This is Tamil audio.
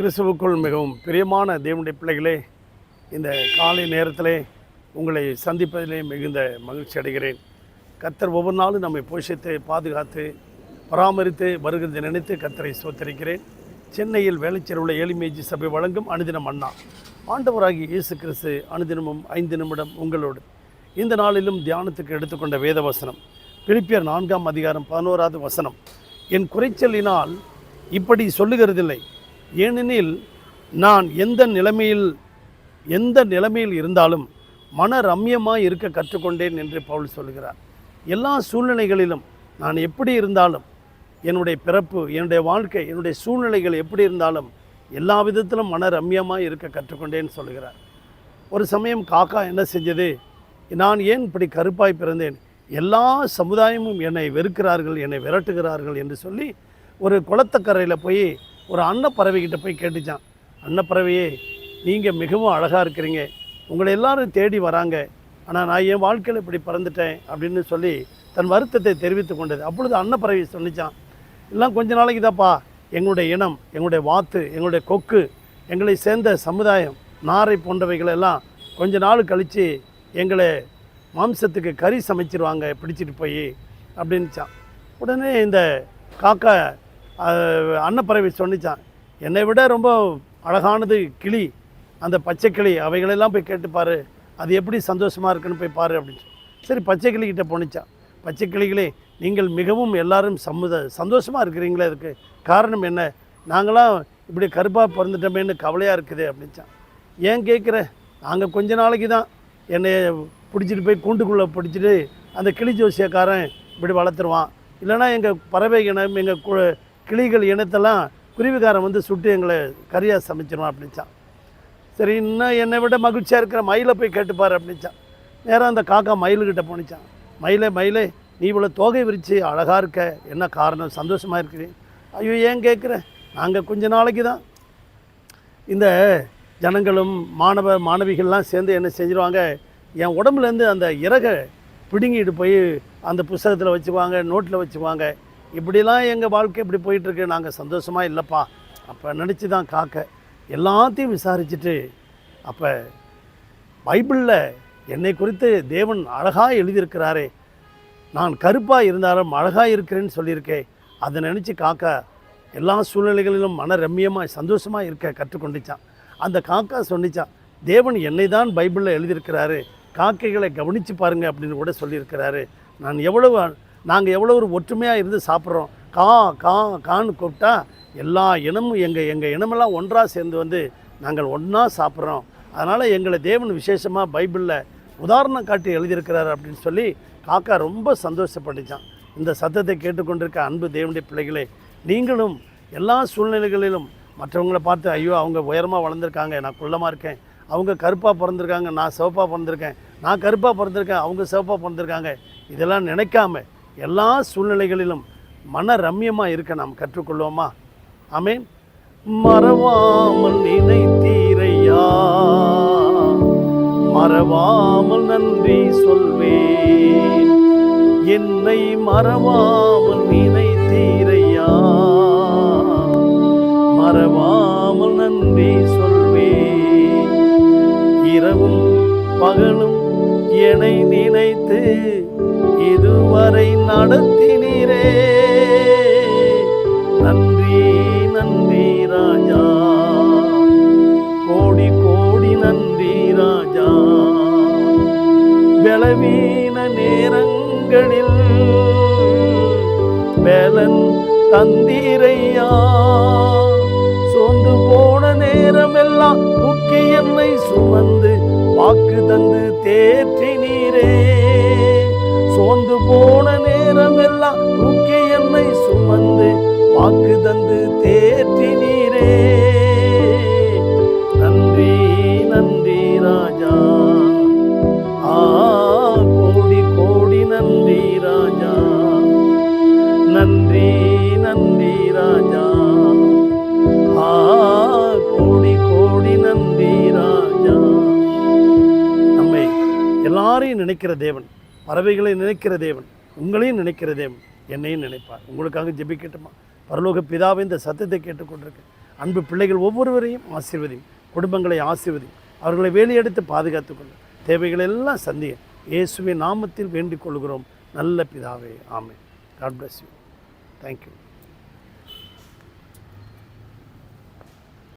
கிறிஸ்துவுக்குள் மிகவும் பிரியமான தேவனுடைய பிள்ளைகளே இந்த காலை நேரத்திலே உங்களை சந்திப்பதிலே மிகுந்த மகிழ்ச்சி அடைகிறேன். கர்த்தர் ஒவ்வொரு நாளும் நம்மை போஷித்து பாதுகாத்து பராமரித்து வருகிறதை நினைத்து கர்த்தரை சோத்தரிக்கிறேன் சென்னையில் வேலைச்சேர் ஏழிமேஜி சபை வழங்கும் அனுதினம் அண்ணா. ஆண்டவராகிய இயேசு கிறிஸ்து அனுதினமும் ஐந்து நிமிடம் உங்களோடு. இந்த நாளிலும் தியானத்துக்கு எடுத்துக்கொண்ட வேத வசனம் பிலிப்பியர் நான்காம் அதிகாரம் பதினோராவது வசனம். என் குறைச்சலினால் இப்படி சொல்லுகிறதில்லை. ஏனெனில் நான் எந்த நிலைமையில் எந்த நிலைமையில் இருந்தாலும் மன ரம்யமாக இருக்க கற்றுக்கொண்டேன் என்று பவுல் சொல்கிறார். எல்லா சூழ்நிலைகளிலும் நான் எப்படி இருந்தாலும் என்னுடைய பிறப்பு என்னுடைய வாழ்க்கை என்னுடைய சூழ்நிலைகள் எப்படி இருந்தாலும் எல்லா விதத்திலும் மன ரம்யமாக இருக்க கற்றுக்கொண்டேன்னு சொல்கிறார். ஒரு சமயம் காக்கா என்ன செஞ்சது? நான் ஏன் இப்படி கருப்பாய் பிறந்தேன்? எல்லா சமுதாயமும் என்னை வெறுக்கிறார்கள் என்னை விரட்டுகிறார்கள் என்று சொல்லி ஒரு குளத்தக்கரையில் போய் ஒரு அன்னப்பறவைகிட்ட போய் கேட்டுச்சான். அன்னப்பறவையே நீங்கள் மிகவும் அழகாக இருக்கிறீங்க. உங்களை எல்லாரும் தேடி வராங்க. ஆனால் நான் என் வாழ்க்கையில் இப்படி பறந்துட்டேன் அப்படின்னு சொல்லி தன் வருத்தத்தை தெரிவித்து கொண்டது. அப்பொழுது அன்னப்பறவை சொன்னிச்சான் எல்லாம் கொஞ்ச நாளைக்கு தான்ப்பா. எங்களுடைய இனம் எங்களுடைய வாத்து எங்களுடைய கொக்கு எங்களை சேர்ந்த சமுதாயம் நாரை போன்றவைகளெல்லாம் கொஞ்ச நாள் கழித்து எங்களை மாம்சத்துக்கு கறி சமைச்சிருவாங்க பிடிச்சிட்டு போய் அப்படின்னுச்சான். உடனே இந்த காக்கா அன்னப்பறவை சொன்னிச்சான். என்னை விட ரொம்ப அழகானது கிளி. அந்த பச்சை கிளி அவைகளெல்லாம் போய் கேட்டுப்பார் அது எப்படி சந்தோஷமாக இருக்குன்னு போய் பாரு அப்படின்னு சரி பச்சை கிளிக்கிட்ட போனிச்சான். பச்சை கிளிகளே நீங்கள் மிகவும் எல்லாரும் சமுத சந்தோஷமாக இருக்கிறீங்களே அதுக்கு காரணம் என்ன? நாங்களாம் இப்படி கருப்பாக பிறந்துட்டோமேன்னு கவலையாக இருக்குது அப்படின்ச்சான். ஏன் கேட்குற நாங்கள் கொஞ்ச நாளைக்கு தான் என்னை பிடிச்சிட்டு போய் கூண்டுக்குள்ளே பிடிச்சிட்டு அந்த கிளி ஜோசியக்காரன் இப்படி வளர்த்துருவான். இல்லைன்னா எங்கள் பறவை இனம் எங்கள் கிளிகள் இனத்தெல்லாம் குருவிக்காரன் வந்து சுட்டு எங்களை கறியாக சமைச்சிருவான் அப்படின்ச்சான். சரி இன்னும் என்னை விட மகிழ்ச்சியாக இருக்கிற மயிலை போய் கேட்டுப்பாரு அப்படின்ச்சான். நேராக அந்த காக்கா மயிலுக்கிட்ட போனிச்சான். மயிலே மயிலே நீ இவ்வளோ தோகை விரித்து அழகாக இருக்க. என்ன காரணம்? சந்தோஷமாக இருக்கிறீங்க ஐயோ ஏன் கேட்குற? நாங்கள் கொஞ்ச நாளைக்கு தான். இந்த ஜனங்களும் மாணவ மாணவிகள்லாம் சேர்ந்து என்ன செஞ்சிருவாங்க? என் உடம்புலேருந்து அந்த இறகை பிடுங்கிட்டு போய் அந்த புஸ்தகத்தில் வச்சுக்குவாங்க நோட்டில் வச்சுக்குவாங்க. இப்படிலாம் எங்கள் வாழ்க்கை இப்படி போயிட்டுருக்கு. நாங்கள் சந்தோஷமாக இல்லைப்பா. அப்போ நினச்சி தான் காக்க. எல்லாத்தையும் விசாரிச்சுட்டு அப்போ பைபிளில் என்னை குறித்து தேவன் அழகாக எழுதியிருக்கிறாரே. நான் கருப்பாக இருந்தாலும் அழகாக இருக்கிறேன்னு சொல்லியிருக்கேன் அதை நினச்சி காக்க எல்லா சூழ்நிலைகளிலும் மன ரம்மியமாக சந்தோஷமாக இருக்க கற்றுக்கொண்டுச்சான். அந்த காக்கா சொன்னிச்சான் தேவன் என்னை தான் பைபிளில் எழுதியிருக்கிறாரு. காக்கைகளை கவனித்து பாருங்கள் அப்படின்னு கூட சொல்லியிருக்கிறாரு. நான் எவ்வளவு நாங்கள் எவ்வளோ ஒரு ஒற்றுமையாக இருந்து சாப்பிட்றோம். கா கா கான்னு கூப்பிட்டா எல்லா இனமும் எங்கள் எங்கள் இனமெல்லாம் ஒன்றாக சேர்ந்து வந்து நாங்கள் ஒன்றா சாப்பிட்றோம். அதனால் எங்களை தேவன் விசேஷமாக பைபிளில் உதாரணம் காட்டி எழுதியிருக்கிறார் அப்படின்னு சொல்லி காக்கா ரொம்ப சந்தோஷப்பட்டுச்சான். இந்த சத்தத்தை கேட்டுக்கொண்டிருக்க அன்பு தேவனுடைய பிள்ளைகளே நீங்களும் எல்லா சூழ்நிலைகளிலும் மற்றவங்களை பார்த்து ஐயோ அவங்க உயரமாக வளர்ந்துருக்காங்க நான் குள்ளமாக இருக்கேன். அவங்க கருப்பாக பிறந்திருக்காங்க நான் சிவப்பாக பிறந்திருக்கேன். நான் கருப்பாக பிறந்திருக்கேன் அவங்க சிவப்பாக பிறந்திருக்காங்க. இதெல்லாம் நினைக்காம எல்லா சூழ்நிலைகளிலும் மன ரம்யமாக இருக்க நாம் கற்றுக்கொள்வோமா? ஆமேன். மறவாமல் நினைத்தீரையா? மறவாமல் நன்றி சொல்வேன். என்னை மறவாமல் நினைத்தீரையா? மறவாமல் நன்றி சொல்வேன். இரவும் பகலும் என்னை நினைத்து நடத்தினீரே. நன்றி நன்றி ராஜா. கோடி கோடி நன்றி ராஜா. பலவீன நேரங்களில் வேலன் தந்தீரையா. சோர்ந்து போன நேரமெல்லாம் முக்கிய என்னை சுமந்து வாக்கு தந்து தேற்றினீரே. சோர்ந்து போன நேரமெல்லாம் தூக்கி என்னை சுமந்து வாக்கு தந்து தேற்றினீரே நன்றி நன்றி ராஜா. ஆ கோடி கோடி நன்றி ராஜா. நன்றி நன்றி ராஜா. ஆ கோடி கோடி நன்றி ராஜா. நம்மை எல்லாரையும் நினைக்கிற தேவன். பறவைகளை நினைக்கிற தேவன் உங்களையும் நினைக்கிற தேவன் என்னையும் நினைப்பார். உங்களுக்காக ஜெபிக்கட்டுமா? பரலோக பிதாவை இந்த சத்தத்தை கேட்டுக்கொண்டிருக்கேன் அன்பு பிள்ளைகள் ஒவ்வொருவரையும் ஆசீர்வதியும் குடும்பங்களை ஆசீர்வதியும் அவர்களை வேலையெடுத்து பாதுகாத்து கொள்ளும். தேவைகளை எல்லாம் சந்திய இயேசுவின் நாமத்தில் வேண்டிக் கொள்கிறோம். நல்ல பிதாவே ஆமென். God bless you thank you